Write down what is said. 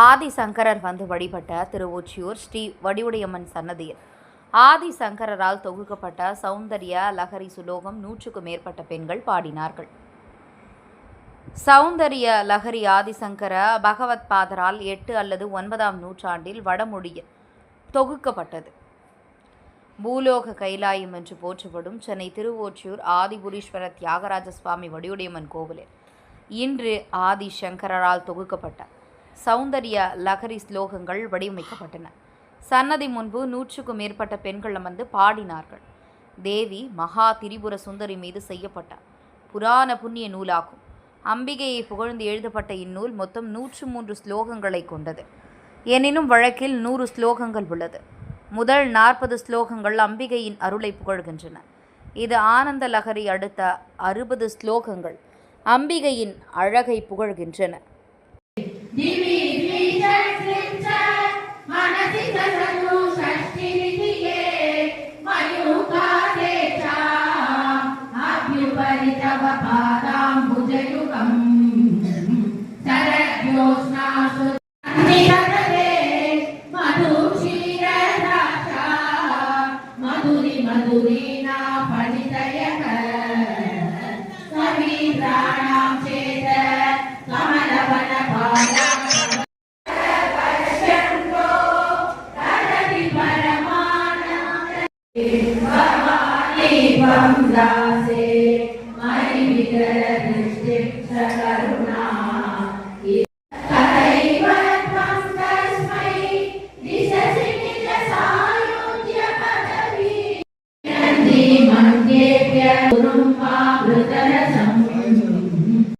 ஆதிசங்கரர் வந்து வழிபட்ட திருவொற்றியூர் ஸ்ரீ வடிவுடையம்மன் சன்னதியில். ஆதிசங்கரரால் தொகுக்கப்பட்ட சௌந்தர்ய லகரி சுலோகம் நூற்றுக்கும் மேற்பட்ட பெண்கள் பாடினார்கள். சௌந்தரிய லகரி ஆதிசங்கர பகவத் பாதரால் எட்டு அல்லது ஒன்பதாம் நூற்றாண்டில் வடமொழியில் தொகுக்கப்பட்டது. பூலோக கைலாயம் என்று போற்றப்படும் சென்னை திருவொற்றியூர் ஆதிபுரீஸ்வர தியாகராஜ சுவாமி வடிவுடையம்மன் கோவிலில் இன்று ஆதி சங்கரரால் தொகுக்கப்பட்ட சௌந்தர்ய லகரி ஸ்லோகங்கள் வடிவமைக்கப்பட்டன. சன்னதி முன்பு நூற்றுக்கும் மேற்பட்ட பெண்கள் அமர்ந்து பாடினார்கள். தேவி மகா திரிபுர சுந்தரி மீது செய்யப்பட்ட புராண புண்ணிய நூலாகும். அம்பிகையை புகழ்ந்து எழுதப்பட்ட இந்நூல் மொத்தம் நூற்று மூன்று ஸ்லோகங்களை கொண்டது. எனினும் வழக்கில் நூறு ஸ்லோகங்கள் உள்ளது. முதல் நாற்பது ஸ்லோகங்கள் அம்பிகையின் அருளை புகழ்கின்றன. இது ஆனந்த லகரி அடுத்த அறுபது ஸ்லோகங்கள் அம்பிகையின் அழகை புகழ்கின்றன. सरवपादाम्बुजयुगम् सरज्योत्स्नासु मधुक्षीरदासा मधुरि मधुरीणा फणितयः कवीन्द्राणां चेत कमलवनपादा परमानन्दे भवानि दासे மறைந்திட சகலும்